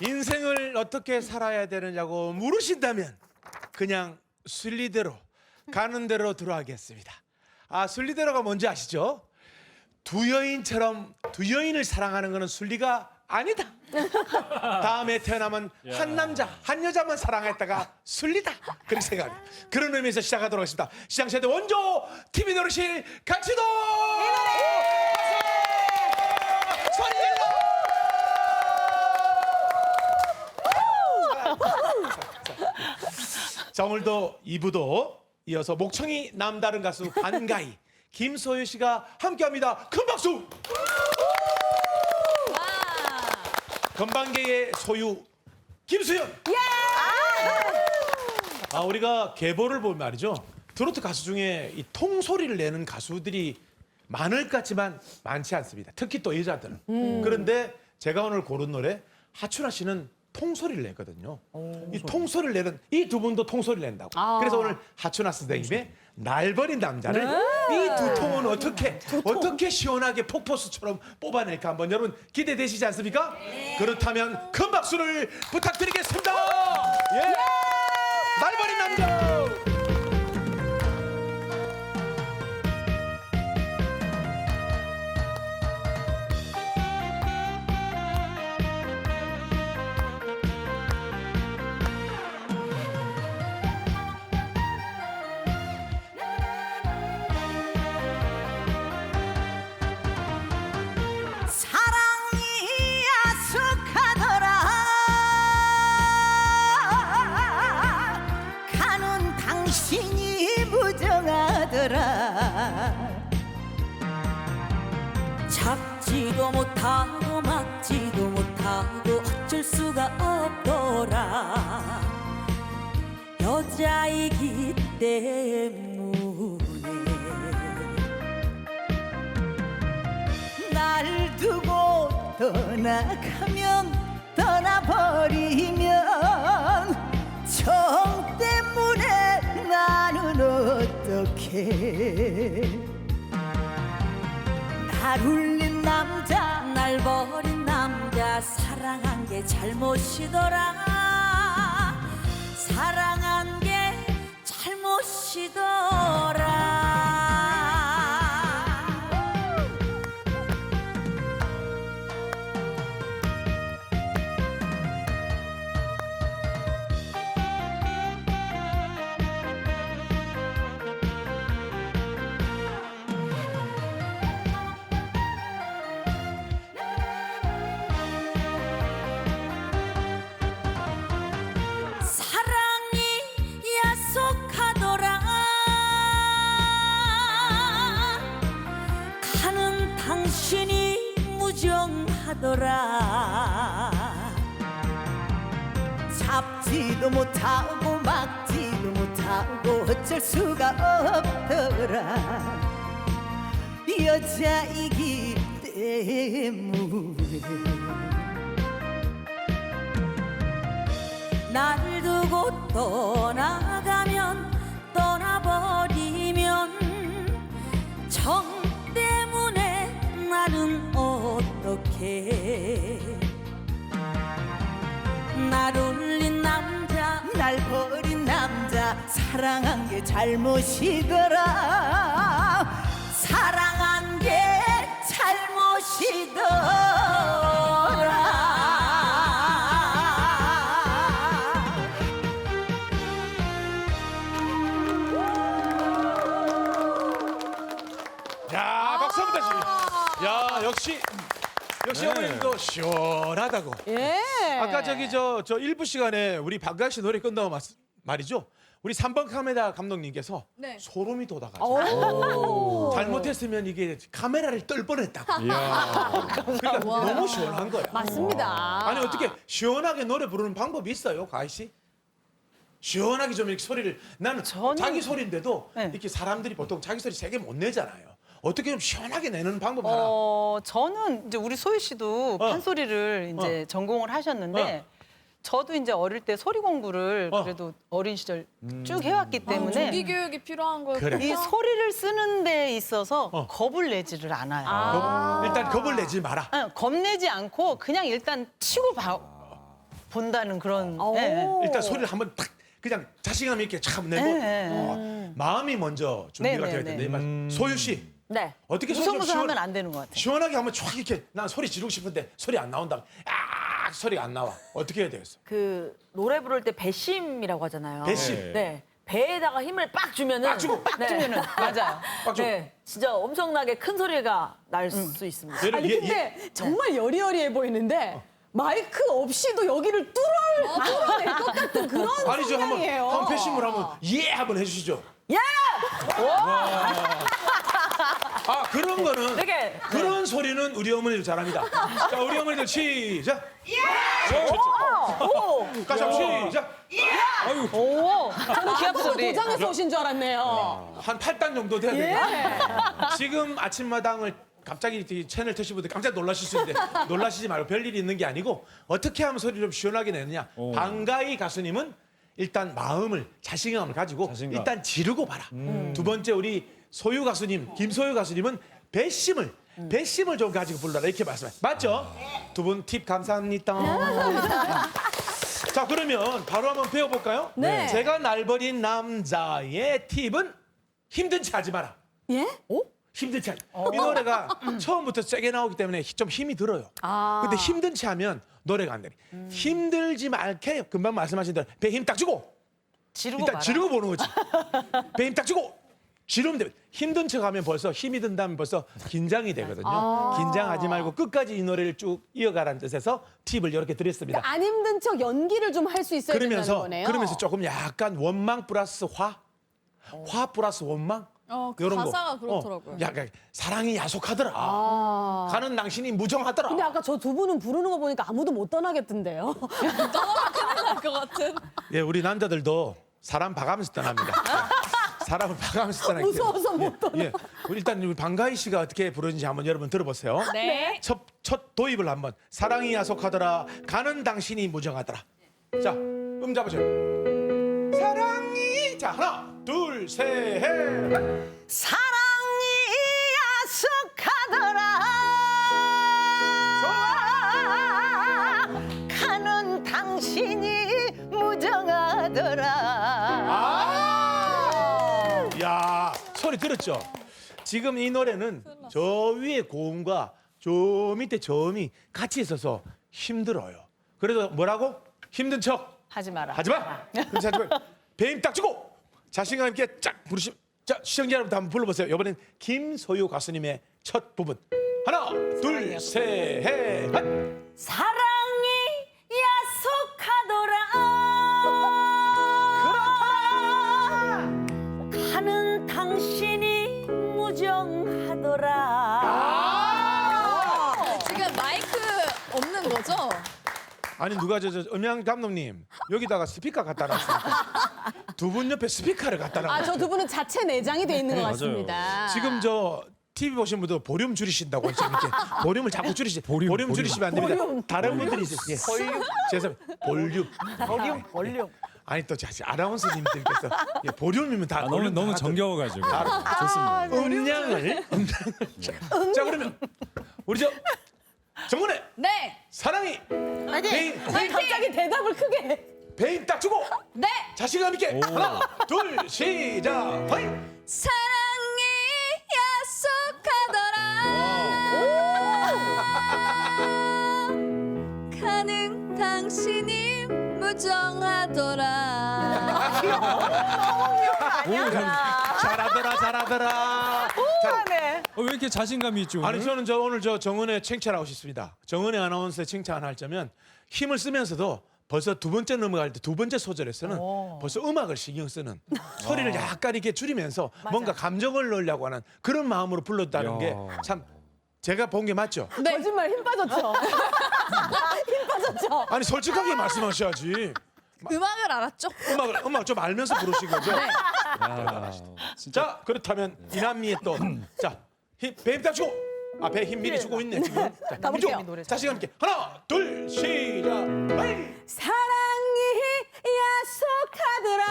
인생을 어떻게 살아야 되느냐고 물으신다면 그냥 순리대로 가는 대로 들어가겠습니다. 아 순리대로가 뭔지 아시죠? 두 여인처럼 두 여인을 사랑하는 것은 순리가 아니다. 다음에 태어나면 한 남자 한 여자만 사랑했다가 순리다. 그렇게 생각합니다. 그런 의미에서 시작하도록 하겠습니다. 시장세대 원조 TV 노르실 같이도 소리 질러! 자 오늘도 2부도 이어서 목청이 남다른 가수 반가이 김소유 씨가 함께합니다. 큰 박수! 건반계의 소유 김수현. 아 우리가 계보를 보면 말이죠. 트로트 가수 중에 이 통소리를 내는 가수들이 많을 것 같지만 많지 않습니다. 특히 또 여자들은. 그런데 제가 오늘 고른 노래 하춘아 씨는 통소리를 내거든요. 이 통소리를 내는 이 두 분도 통소리를 낸다고. 그래서 오늘 하춘아 선생님의 날 버린 남자를 이 두 통은 어떻게 어떻게 시원하게 폭포수처럼 뽑아낼까 한번 여러분 기대되시지 않습니까? 그렇다면 큰 박수를 부탁드리겠습니다. 예. 잡지도 못하고 막지도 못하고 어쩔 수가 없더라. 여자이기 때문에 날 두고 떠나가면 떠나버리면 정 때문에 나는 어떻게 날 울린 남자 날 버린 남자 사랑한 게 잘못이더라. 사랑한 게 잘못이더라 무정하더라. 잡지도 못하고 막지도 못하고 어쩔 수가 없더라. 여자이기 때문에 날 두고 떠나 어떻게 날 울린 남자 날 버린 남자 사랑한 게 잘못이더라. 사랑한 게 잘못이더라 역시 어머님도 시원하다고. 예. 아까 저기 저저 일부 시간에 우리 박가희 씨 노래 끝나고 마- 말이죠. 우리 3번 카메라 감독님께서 네. 소름이 돋아가지고 잘못했으면 이게 카메라를 떨 뻔했다고. 그러니까 너무 시원한 거야. 맞습니다. 아니 어떻게 시원하게 노래 부르는 방법이 있어요, 가희 씨? 시원하게 좀 이렇게 소리를 나는 저는- 자기 소리인데도 네. 이렇게 사람들이 보통 자기 소리 세게 못 내잖아요. 어떻게 좀 시원하게 내는 방법 하나. 어, 저는 이제 우리 소희 씨도 어. 판소리를 이제 전공을 하셨는데 저도 이제 어릴 때 소리 공부를 어. 그래도 어린 시절 쭉 해왔기 때문에 조기 교육이 필요한 거예요. 그래. 이 소리를 쓰는 데 있어서 어. 겁을 내지를 않아요. 겁- 일단 겁을 내지 마라. 아, 겁내지 않고 그냥 일단 치고 봐. 본다는 그런. 오. 예. 일단 소리를 한번 탁 그냥 자신감 있게 참 내고 네. 어, 마음이 먼저 준비가 네, 돼야 네, 된다. 이 말. 소유 씨 네. 어떻게 소리 좀 무성무성하면 시원, 안 되는 것 같아요. 시원하게 한번 촥 이렇게 난 소리 지르고 싶은데 소리 안 나온다. 아 소리가 안 나와. 어떻게 해야 되겠어? 그 노래 부를 때 배심이라고 하잖아요. 배심. 네. 배에다가 힘을 빡 주면은 빡 주고, 빡 주면은 맞아요. 빡 주고. 네. 진짜 엄청나게 큰 소리가 날 수 있습니다. 얘를 아니 얘- 근데 정말 여리여리해 보이는데 마이크 없이도 여기를 뚫을 뚫어낼 것 같은 그런 아니죠 한번 성향이에요. 한번 패심을 한번 예 한번 해주시죠. 예! 아 그런 거는 되게 그런 소리는 우리 어머니들 잘합니다. 자 우리 어머니들 시작. 오! 다시 한번 시작. 오, 기합 소리. 도장에서 오신 줄 알았네요. 한 8단 정도 돼야 예. 돼요. 지금 아침마당을 갑자기 이 채널 터신 분들 깜짝 놀라실 수 있는데 놀라시지 말고 별일이 있는 게 아니고 어떻게 하면 소리를 좀 시원하게 내느냐. 반가이 가수님은 일단 마음을 자신감을 가지고 자신감. 일단 지르고 봐라. 두 번째 우리 소유 가수님 김소유 가수님은 배심을 배심을 좀 가지고 불러라 이렇게 말씀해. 맞죠? 두 분 팁 감사합니다. 자 그러면 바로 한번 배워볼까요? 네. 제가 날버린 남자의 팁은 힘든 체 하지 마라. 예? 힘든 체. 하지. 이 노래가 처음부터 세게 나오기 때문에 좀 힘이 들어요. 아. 근데 힘든 체 하면 노래가 안 돼. 힘들지 말게 금방 말씀하신 대로 배 힘 딱 주고 지르고 일단 말아. 지르고 보는 거지. 배 힘 딱 주고 지르면 돼. 힘든 척 하면 벌써 힘이 든다면 벌써 긴장이 되거든요. 아. 긴장하지 말고 끝까지 이 노래를 쭉 이어가라는 뜻에서 팁을 이렇게 드렸습니다. 그러니까 안 힘든 척 연기를 좀 할 수 있어야 그러면서 된다는 거네요. 그러면서 조금 약간 원망 플러스 화, 화 플러스 원망. 어, 그 거. 가사가 그렇더라고요. 어, 약간 사랑이 야속하더라. 아. 가는 당신이 무정하더라. 근데 아까 저 두 분은 부르는 거 보니까 아무도 못 떠나겠던데요. 것 같은. 예, 우리 남자들도 사람 봐가면서 떠납니다. 사람을 봐가면서 떠나기. 무서워서 못 떠나. 예, 우리 일단 우리 방가희 씨가 어떻게 부르는지 한번 여러분 들어보세요. 네. 첫, 첫 도입을 한번 사랑이 야속하더라 가는 당신이 무정하더라 자 음 잡으세요 사랑이 자 하나 둘셋 사랑이 야속하더라. 가는 당신이 무정하더라. 들었죠. 지금 이 노래는 저 위에 고음과 저 밑에 저음이 같이 있어서 힘들어요. 그래도 뭐라고? 힘든 척. 하지 마라. 하지 마. 그렇지 하지 마. 배임 딱 주고 자신감 있게 쫙 부르시 자 시청자 여러분 한번 불러보세요. 이번엔 김소유 가수님의 첫 부분. 하나 둘셋 사랑 아니 누가 저, 저 음향 감독님 여기다가 스피커 갖다 놨습니까? 두분 옆에 스피커를 갖다 놨. 아, 저 두 분은 자체 내장이 돼 있는 것 맞아요. 같습니다. 지금 저 TV 보신 분들 볼륨 줄이신다고 이렇게 볼륨을 자꾸 줄이시. 볼륨, 볼륨, 볼륨. 줄이시면 안 됩니다. 다른 분들이 있어요. 예. 볼륨. 죄송합니다. 볼륨. 볼륨, 볼륨. 아니 또 사실 아나운서님들께서 예, 볼륨이면 다 아, 너무 볼륨 너무 다 정겨워가지고 좋습니다. 음량을 음량을 자, 자 그러면 우리 저 정은혜 네. 사랑이 배임 배임 갑자기 대답을 크게 해. 배임 딱 주고 네. 자신감 있게 오. 하나 둘 시작 허이 사랑이 야속하더라. 가는 당신이 무정하더라. 잘하더라 잘하더라 자, 네. 어, 왜 이렇게 자신감이 있죠? 아니? 저는 저 오늘 저 정은혜 칭찬하고 싶습니다. 정은혜 아나운서의 칭찬할 점은 힘을 쓰면서도 벌써 두 번째 넘어갈 때 두 번째 소절에서는 벌써 음악을 신경 쓰는 소리를 약간 이렇게 줄이면서 뭔가 감정을 넣으려고 하는 그런 마음으로 불렀다는 야. 게 참 제가 본 게 맞죠? 거짓말 힘 빠졌죠. 힘 빠졌죠. 아니 솔직하게 말씀하셔야지. 음악을 알았죠? 음악을 음악 좀 알면서 부르신 거죠? 야, 진짜 자 그렇다면 이남미의 또자 배힘 딱 주고 아배 힘 미리 주고 있네 지금. 자, 가볼게요. 힘 줘. 자신감 있게 하나 둘 시작. 하이. 사랑이 아. 야속하더라.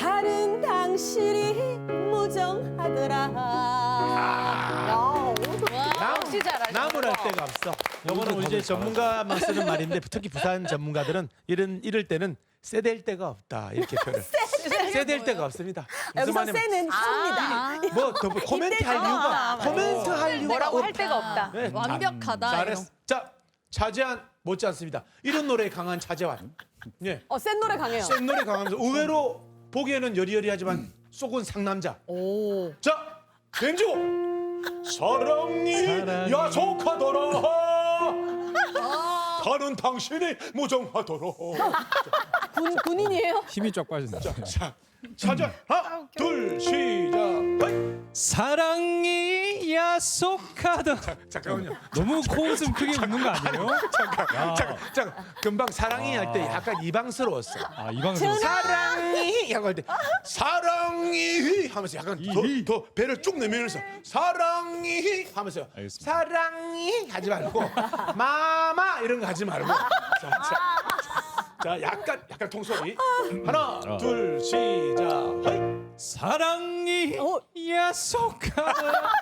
가는 당신이 무정하더라. 요거는 이제 전문가만 쓰는 말인데 특히 부산 전문가들은 이런 이럴 때는 세댈 데가 없다 이렇게 표현. 세댈 데가 없습니다. 무슨 여기서 말이냐면 세는 힙니다. 뭐더 코멘트 할 이유가 코멘트 할 이유가 뭐라고 할 없다. 데가 없다. 네. 완벽하다. 잘했어. 자 차재한 못지 않습니다. 이런 노래에 강한 차재환. 예. 어, 센 노래 강해요. 센 노래 강하면서 의외로 보기에는 여리여리하지만 속은 상남자. 오. 자, 벤조 사랑이 사랑이 야속하더라. 가는 당신이 무정하더라. 군, 군인이에요? 힘이 쫙 빠진다. 자, 차자 하나, 둘, 시작. 사랑이 야속하다. 잠깐만요. 너무 코웃음 크게 웃는 거 아니에요? 잠깐, 잠깐, 잠깐. 금방 사랑이 할 때 약간 이방스러웠어. 아, 이 방송. 사랑이 하고 할때 사랑이 하면서 약간 더, 더 배를 쭉 내밀면서 사랑이 하면서 알겠습니다. 사랑이 하지 말고 마마 이런 거 하지 말고 자, 자, 자 약간 약간 통소리 하나 어. 둘 시작 하이. 사랑이 어. 야속하다.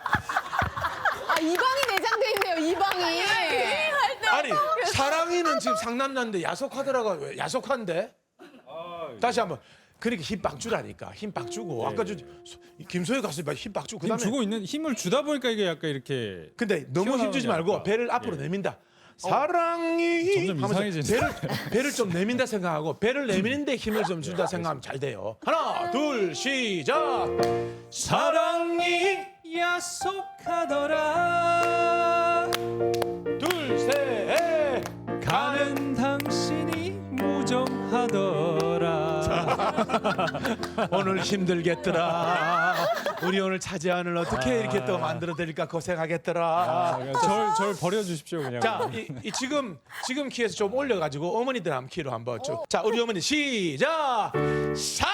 아, 이 방이 내장돼 있네요, 이 방이. 아니 사랑이는 지금 상남자인데 야속하더라가 왜 야속한데 다시 한번 그러니까 힘빡 주라니까 힘 빡 주고 아까 저 소- 김소희 가수 힘 빡 주고 힘 그다음에 주고 있는 힘을 주다 보니까 이게 약간 이렇게 근데 너무 튀어나오지 힘주지 말고 않을까. 배를 앞으로 예. 내민다. 사랑이 점점 하면서 이상해지네. 배를 배를 좀 내민다 생각하고 배를 내미는데 힘을 좀 준다 생각하면 잘 돼요. 하나, 둘, 시작. 사랑이 야속하더라. 둘, 셋. 가는 당신이 무정하더라. 오늘 힘들겠더라. 우리 오늘 차지안을 어떻게 이렇게 또 만들어 드릴까 고생하겠더라. 절, 절 버려주십시오 그냥. 자, 이, 이 지금 지금 키에서 좀 올려가지고 어머니들 한 키로 한번 쭉. 자, 우리 어머니 시작. 사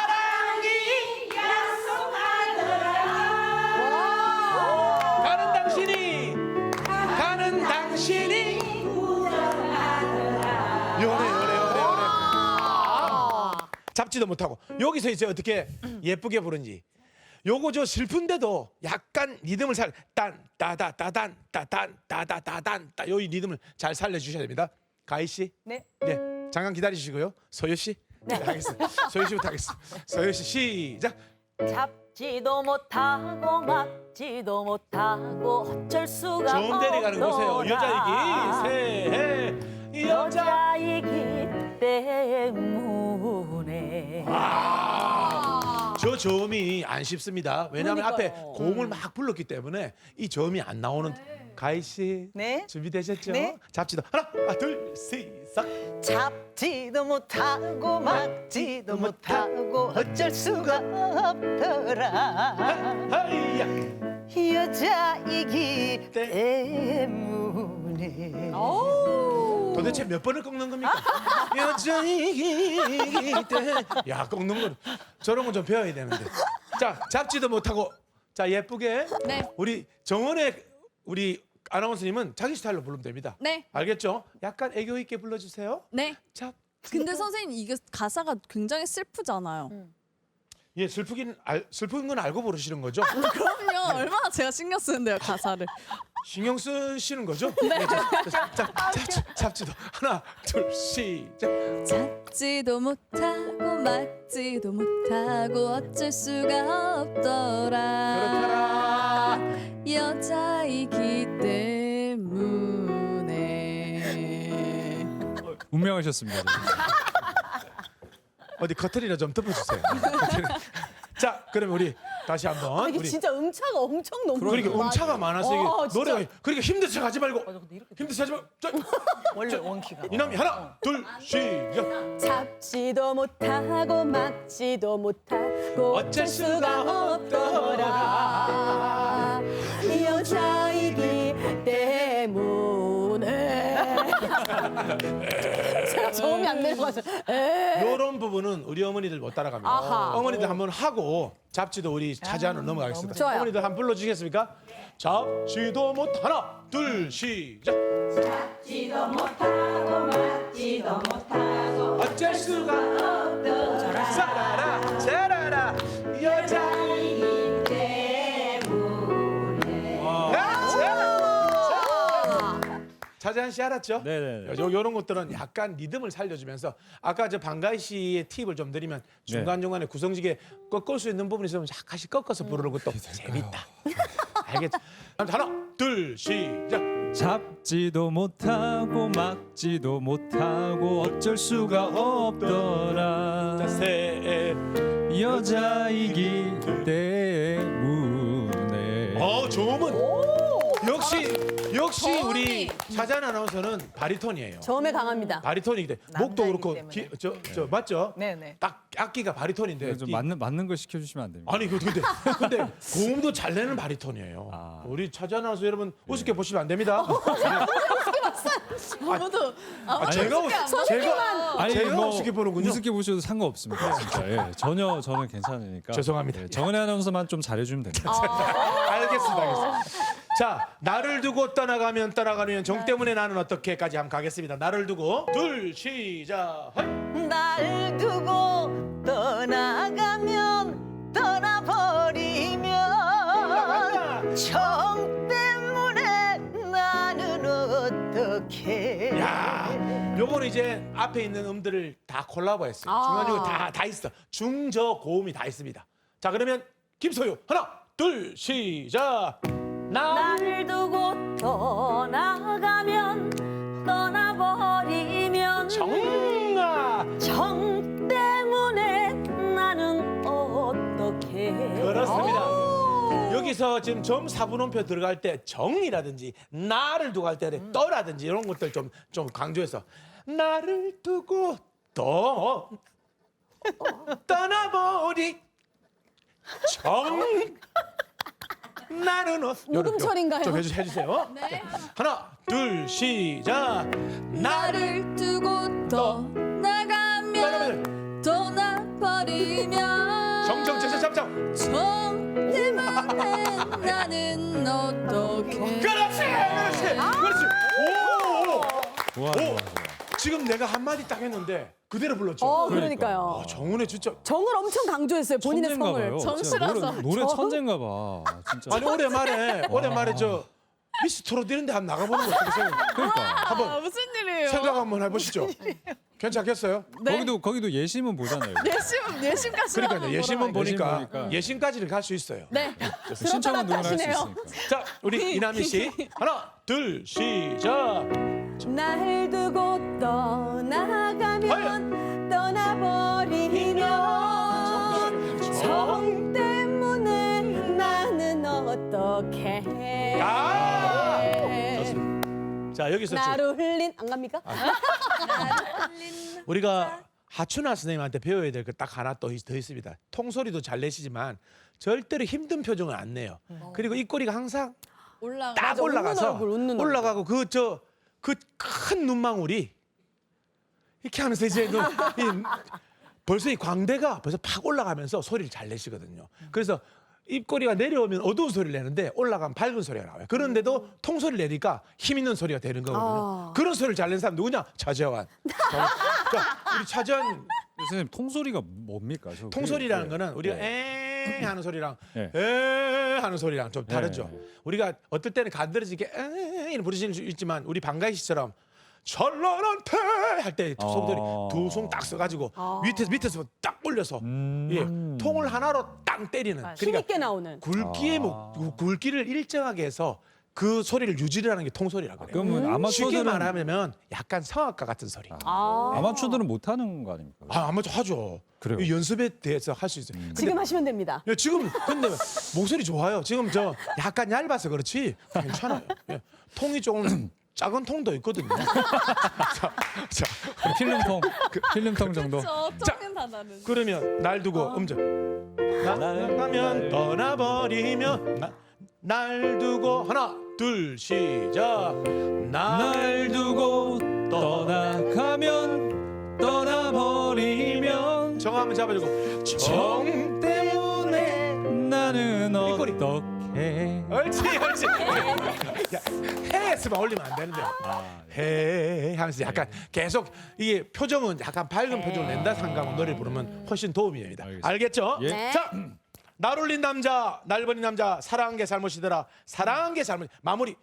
잡지도 못하고. 여기서 이제 어떻게 예쁘게 부른지. 요거 저 슬픈데도 약간 리듬을 살 딴 따다 따단 따단 따다 따단 따요 리듬을 잘 살려주셔야 됩니다. 가희 씨? 네. 네. 잠깐 기다리시고요. 소유 씨? 네, 하겠습니다. 소유 씨부터 하겠습니다. 소유 씨 시작. 잡지도 못하고 막지도 못하고 어쩔 수가 좀 데려가는 곳이에요. 없더라. 여자이기. 새해. 여자. 여자이기 때문에 저 저음이 안 쉽습니다. 왜냐하면 앞에 그러니까요. 고음을 막 불렀기 때문에 이 저음이 안 나오는 가희 씨 네. 준비되셨죠? 네. 잡지도 하나, 아, 둘, 시작. 잡지도 못하고 막지도 못하고 어쩔 수가 없더라. 하이야. 여자이기 네. 때문에. 도대체 몇 번을 꺾는 겁니까? 때. 야, 꺾는 건 저런 건 좀 배워야 되는데. 자, 잡지도 못하고 자 예쁘게 네. 우리 정원의 우리 아나운서님은 자기 스타일로 부르면 됩니다. 네. 알겠죠? 약간 애교 있게 불러주세요. 네. 잡. 근데 선생님 이게 가사가 굉장히 슬프잖아요. 예, 슬프긴 알, 슬픈 건 알고 부르시는 거죠? 그럼 요. 얼마나 제가 신경 쓰는데요 가사를. 신경 쓰시는 거죠? 네. 자, 자, 자, 잡지, 잡지도 하나, 둘, 시작. 잡지도 못하고 막지도 못하고 어쩔 수가 없더라. 그렇더라. 여자이기 때문에. 운명하셨습니다. 어디 커튼이나 좀 덮어주세요. 자, 그럼 우리 다시 한번. 아, 이게 우리 진짜 음차가 엄청 높은 그러니까 음차가 많아서 이게 어, 진짜. 노래가 그러니까 힘든 척 하지 말고. 힘든 척 하지 말고. 자, 원래 원키가. 이남이 하나, 둘, 시작. 잡지도 못하고 막지도 못하고 어쩔 수가 없더라 제가 저음이 안 내려가서 에. 요런 부분은 우리 어머니들 못 따라갑니다. 아하. 어머니들 한번 하고 잡지도 우리 차지하는 넘어가겠습니다. 좋아요. 어머니들 한번 불러주시겠습니까? 잡지도 못 하나, 둘, 시작. 잡지도 못하고 막지도 못하고 어쩔 수가 없더라. 짜라라, 차재한 씨 알았죠? 네네. 요, 요런 것들은 약간 리듬을 살려주면서 아까 저 방가희 씨의 팁을 좀 드리면 중간중간에 구성지게 꺾을 수 있는 부분이 있으면 약간씩 꺾어서 부르는 것도 재밌다. 알겠죠? 하나, 둘, 시작. 잡지도 못하고 막지도 못하고 어쩔 수가 없더라 자, 세. 여자이기 때문에 어, 좋으면 역시 역시 저음이. 우리 차잔 아나운서는 바리톤이에요. 처음에 강합니다. 바리톤이기 때문에 목도 남자이기 그렇고 때문에. 기, 저, 저 맞죠? 네네. 딱 악기가 바리톤인데 좀 이- 맞는 맞는 거 시켜주시면 안 됩니까? 아니 그 근데 근데 고음도 잘 내는 바리톤이에요. 아. 우리 차잔 아나운서 여러분 우습게 보시면 안 됩니다. 아무도 아, 제가 우- 제가 제가 우습게 보는군요. 뭐 우습게 보셔도 상관없습니다. 진짜 예, 전혀 저는 괜찮으니까. 죄송합니다. 예, 정은혜 아나운서만 좀 잘해주면 됩니다. 알겠습니다. 알겠습니다. 자, 나를 두고 떠나가면 떠나가면 정 때문에 나는 어떻게까지 한번 가겠습니다. 나를 두고 둘 시작. 헐. 날 두고 떠나가면 떠나버리면 정 때문에 나는 어떻게 야, 요거는 이제 앞에 있는 음들을 다 콜라보 했어요. 아. 중간중간 다, 다 있어. 중저 고음이 다 있습니다. 자, 그러면 김소유 하나, 둘, 시작. 나 나를 두고 떠나가면 떠나버리면 정아 정 때문에 나는 어떻게 그렇습니다. 여기서 지금 점 사분음표 들어갈 때 정이라든지 나를 두고 할 때 떠라든지 이런 것들 좀 좀 강조해서 나를 두고 떠 떠나버리. 정 나는 어 녹음철인가요? 좀 해주, 해주세요. 네. 하나 둘 시작 나를 두고 떠나가면 떠나버리면 정정 제자 잡정 정 때문에 나는 어떻게 그렇지 그렇지 그렇지 오, 오. 좋아, 오! 좋아, 좋아. 지금 내가 한마디 딱 했는데 그대로 불렀죠. 어, 그러니까. 그러니까요. 아, 정은혜 진짜 정을 엄청 강조했어요. 본인의 천재인가 성을. 봐요. 진짜 정실하서. 노래, 노래 정? 천재인가 봐. 진짜. 아니 오랜만에 오랜만에 저 미스트롯 이런 데 한번 나가보는 거 어떻게 생각? 그러니까. 한번 아, 무슨 일이에요? 생각 한번 해보시죠. 괜찮겠어요? 거기도 거기도 예심은 보잖아요. 예심 예심까지 그러니까 예심은 보니까 예심 보니까. 예심까지는 갈 수 있어요. 네. 신청은 누구나 할 수. 있으니까. 자 우리 이남희 씨 하나 둘 시작. 날 두고 떠나가면 떠나버리면 정 때문에 나는 어떻게 자 여기서 나로 흘린 안 갑니까? 우리가 하춘아 선생님한테 배워야 될 거 딱 하나 또더 있습니다. 통소리도 잘 내시지만 절대로 힘든 표정을 안 내요. 그리고 입꼬리가 항상 올라가. 딱 맞아, 웃는 올라가서 얼굴, 웃는 얼굴. 올라가고 그 저 그 큰 눈망울이 이렇게 하면서 이제 그, 이, 벌써 이 광대가 벌써 팍 올라가면서 소리를 잘 내시거든요. 그래서 입꼬리가 내려오면 어두운 소리를 내는데 올라가면 밝은 소리가 나와요. 그런데도 통소리를 내니까 힘 있는 소리가 되는 거거든요. 아. 그런 소리를 잘 내는 사람 누구냐? 차재환. 자, 우리 차재환 선생님 통소리가 뭡니까? 저 통소리라는 그- 거는 우리가 네. 에 하는 소리랑 네. 에 하는 소리랑 좀 다르죠. 네. 우리가 어떨 때는 간드러지게 에 이런 부르시는 수 있지만 우리 방가희 씨처럼 철런한테 할 때 아. 손들이 두 손 딱 써가지고 밑에서 밑에서 딱 올려서 음. 예, 통을 하나로 땅 때리는 맞아요. 힘있게 나오는. 굵기의 아. 목 굵기를 일정하게 해서 그 소리를 유지를 하는 게 통소리라고 그래요. 그러면 쉽게 아마추어들은 말하면 약간 성악가 같은 소리. 아. 아마추어들은 못 하는 거 아닙니까? 아, 아마도 하죠. 그래요? 이 연습에 대해서 할 수 있어요. 근데 지금 하시면 됩니다. 야, 지금 근데 목소리 좋아요. 지금 저 약간 얇아서 그렇지 괜찮아요. 예. 통이 조금 작은 통도 있거든요. 자, 자, 필름통, 필름통 정도. 저 자, 통은 다 다른. 그러면 날 두고 음절. 나가면 떠나버리면 나, 날 두고 하나 둘 시작. 날 두고 떠나가면 떠나버리면 정 한번 잡아주고 정. 정 때문에 나는 삐꼬리. 어떻게 옳지 옳지. 야, 해 했으면 올리면 안 되는데. 아, 해 하면서 약간 계속 이게 표정은 약간 밝은 표정을 낸다 생각하고 노래를 부르면 훨씬 도움이 됩니다. 알겠습니다. 알겠죠? 예. 네. 자, 날 올린 남자, 날 버린 남자, 사랑한 게 잘못이더라. 사랑한 게 잘못. 마무리.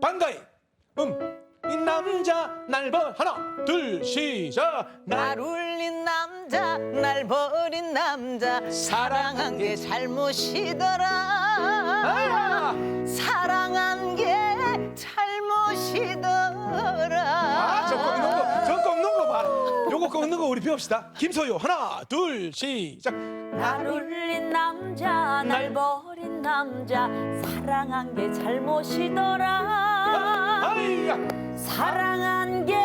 반가이. 음. 이 남자 날버 하나 둘 시작 날 울린 남자 날 버린 남자 사랑한 게 잘못이더라 아, 사랑한 게 잘못이더라 아, 저 꺾는 거, 저 꺾는 거 봐. 요거 꺾는 거 우리 배웁시다. 김소유 하나, 둘, 시작. 날 울린 남자 날 버린 남자 사랑한 게 잘못이더라 아이야. 사랑한 게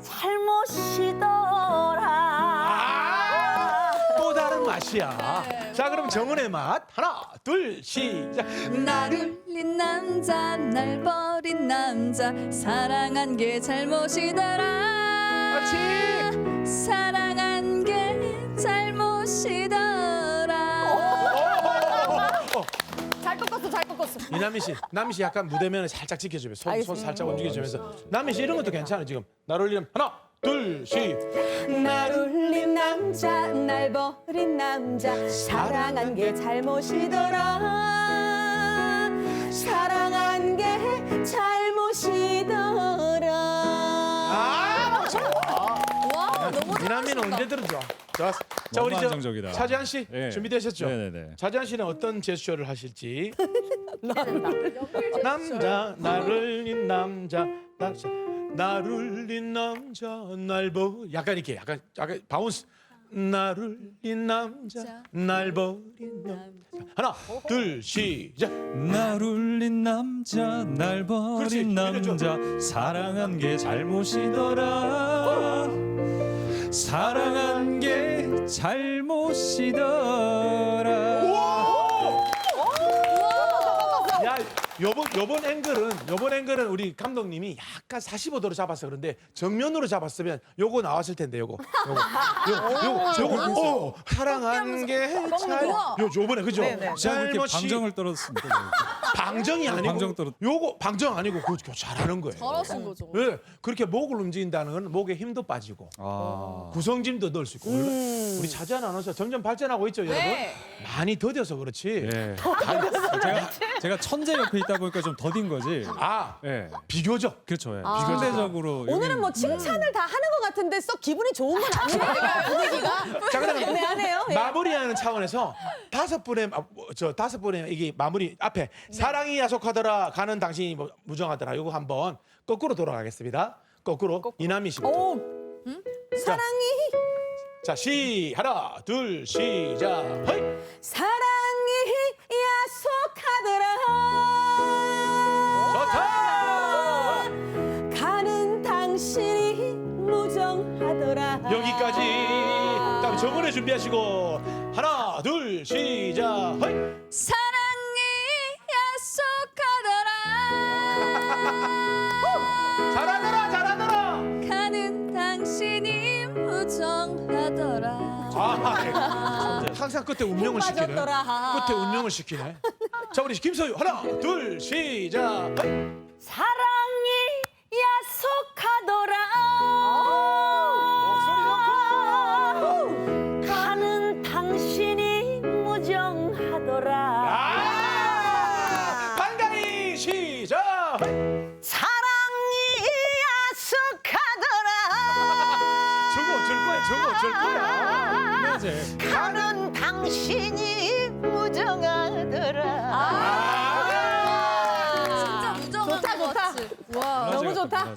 잘못이더라 아, 또 다른 맛이야. 자, 그럼 정은의 맛 하나, 둘, 시작. 날 울린 남자 날 버린 남자 사랑한 게 잘못이더라 같이. 사랑한 게 잘못이더라 잘 꺾었어, 잘 꺾었어. 이남희 씨, 남희 씨 약간 무대면을 살짝 지켜주면 손, 손 살짝 움직여주면서 남희 씨 이런 것도 괜찮아 지금. 날 올리면 하나, 둘, 시. 날 울린 남자, 날 버린 남자, 사랑한 게 잘못이더라. 사랑한 게 잘못이더라. 아. 와 너무 잘하신다. 언제. 좋았어. 자, 우리 저 안정적이다. 차지한 씨 예. 준비되셨죠? 네네네. 차지한 씨는 어떤 제스처를 하실지. 남자 나를 린 남자 나, 나를 린 남자 날버 약간 이렇게 약간 약간 바운스. 나를 린 남자 날 버린 남자. 하나 둘 시작. 날 울린 남자 날 그렇지, 버린 이래줘. 남자. 사랑한 게 잘못이더라. 사랑한 게 잘못이더라 요번 요번 앵글은 요번 앵글은 우리 감독님이 약간 45도로 잡았어. 그런데 정면으로 잡았으면 요거 나왔을 텐데 요거. 요거. 요거 요거 요거 어, 사랑한 게잘 우와. 요. 요번에 그죠? 네네. 제가 그렇게 잘못이 방정을 떨었습니다 방정이 아니고 방정 떨어- 요거 방정 아니고 그거 그거 잘하는 거예요. 잘하신 거죠. 예, 그렇게 목을 움직인다는 건 목에 힘도 빠지고 아. 구성짐도 넣을 수 있고. 얼마- 우리 차지한 아나운서 점점 발전하고 있죠, 여러분. 네. 많이 더뎌서 그렇지. 예. 제가 제가 천재 옆에 있다 보니까 좀 더딘 거지. 아 예. 비교적. 그렇죠. 예. 아. 상대적으로 오늘은 뭐 칭찬을 다 하는 것 같은데 썩 기분이 좋은 건 아니에요. 분위기가. 자 그러면 애매하네요. 예. 마무리하는 차원에서 다섯 분의 아, 뭐, 저 다섯 분의 이게 마무리 앞에 사랑이 야속하더라 가는 당신이 뭐 무정하더라 이거 한번 거꾸로 돌아가겠습니다. 거꾸로, 이남희 씨부터. 오, 사랑이 자, 시 하나, 둘, 시작. 허이. 사랑이 야속하더라. 준비하시고 하나, 둘, 시작. 허이. 사랑이 약속하더라 잘하더라, 잘하더라. 가는 당신이 무정하더라 아, 항상 끝에 운명을 시키네. 빠졌더라. 끝에 운명을 시키네. 자, 우리 김소유 하나, 둘, 시작. 사랑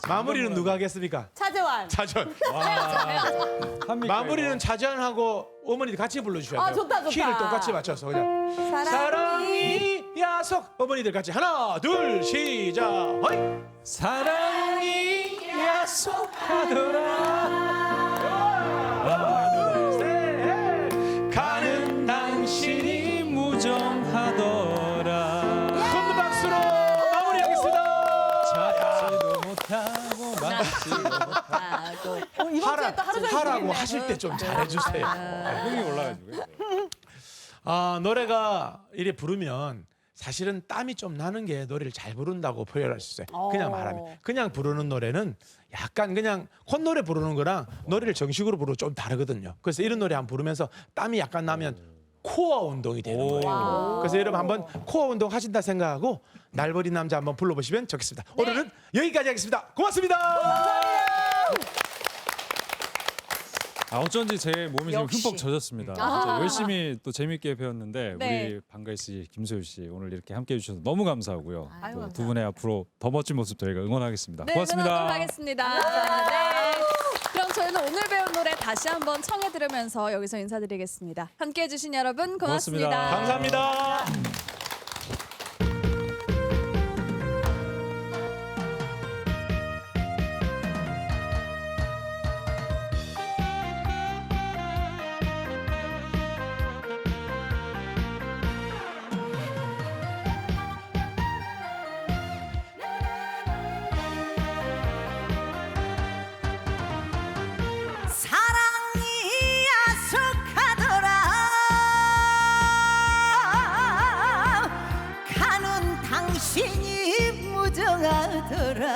마무리는 누가 하겠습니까? 차재환. 차전. 합니까, 마무리는 이거? 차전하고 어머니들 같이 불러주셔야 돼요. 아, 좋다, 좋다. 키를 똑같이 맞춰서 그냥. 사랑이 야속 어머니들 같이 하나 둘 시작 허이 사랑이 하나 또 하루 종일 하라고. 하실 때 좀 잘해주세요 흥이 올라가지고. 아 노래가 이래 부르면 사실은 땀이 좀 나는 게 노래를 잘 부른다고 표현할 수 있어요. 그냥 말하면 그냥 부르는 노래는 약간 그냥 콧노래 부르는 거랑 노래를 정식으로 부르면 좀 다르거든요. 그래서 이런 노래 한번 부르면서 땀이 약간 나면 코어 운동이 되는 오. 거예요. 그래서 여러분 한번 코어 운동 하신다 생각하고 날버린 남자 한번 불러보시면 좋겠습니다. 오늘은 여기까지 하겠습니다. 고맙습니다. 아 어쩐지 제 몸이 지금 역시. 흠뻑 젖었습니다. 아. 진짜 열심히 또 재밌게 배웠는데 네. 우리 방가희 씨, 김소유 씨 오늘 이렇게 함께 해 주셔서 너무 감사하고요. 아유, 또 감사합니다. 두 분의 앞으로 더 멋진 모습 저희가 응원하겠습니다. 네, 고맙습니다. 응원하도록 하겠습니다. 네. 그럼 저희는 오늘 배운 노래 다시 한번 청해 들으면서 여기서 인사드리겠습니다. 함께 해주신 여러분 고맙습니다. 고맙습니다. 감사합니다. 당신이 무정하더라.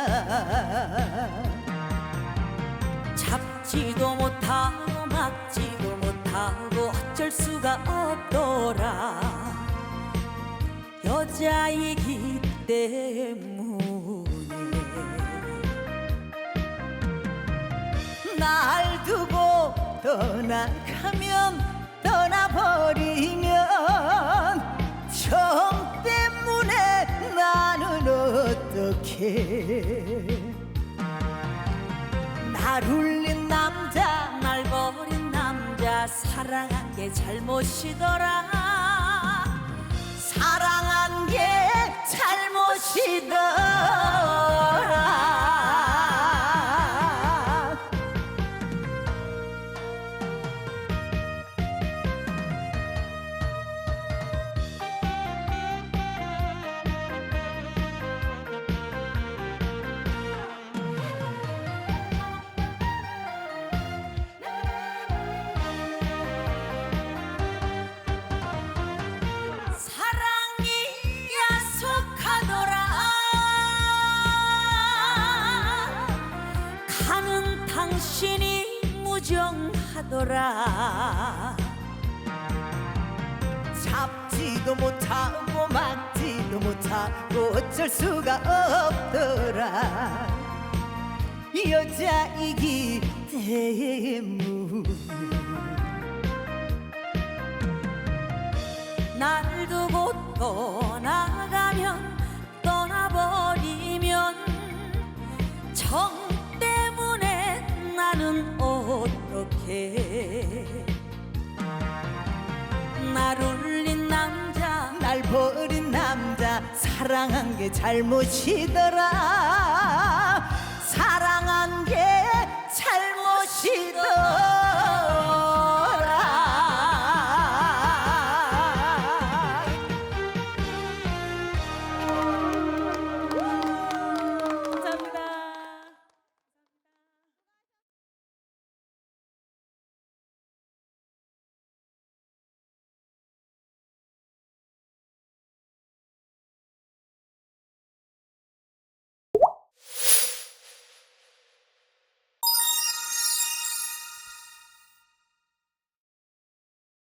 잡지도 못하고 막지도 못하고 어쩔 수가 없더라. 여자이기 때문에 날 두고 떠나가면 떠나버리면 정 어떻게 날 울린 남자 날 버린 남자 사랑한 게 잘못이더라. 사랑한 게 잘못이더라 하더라. 잡지도 못하고 막지도 못하고 어쩔 수가 없더라. 여자이기 때문에 날 두고 떠 어떻게 날 울린 남자 날 버린 남자 사랑한 게 잘못이더라. 사랑한 게 잘못이더라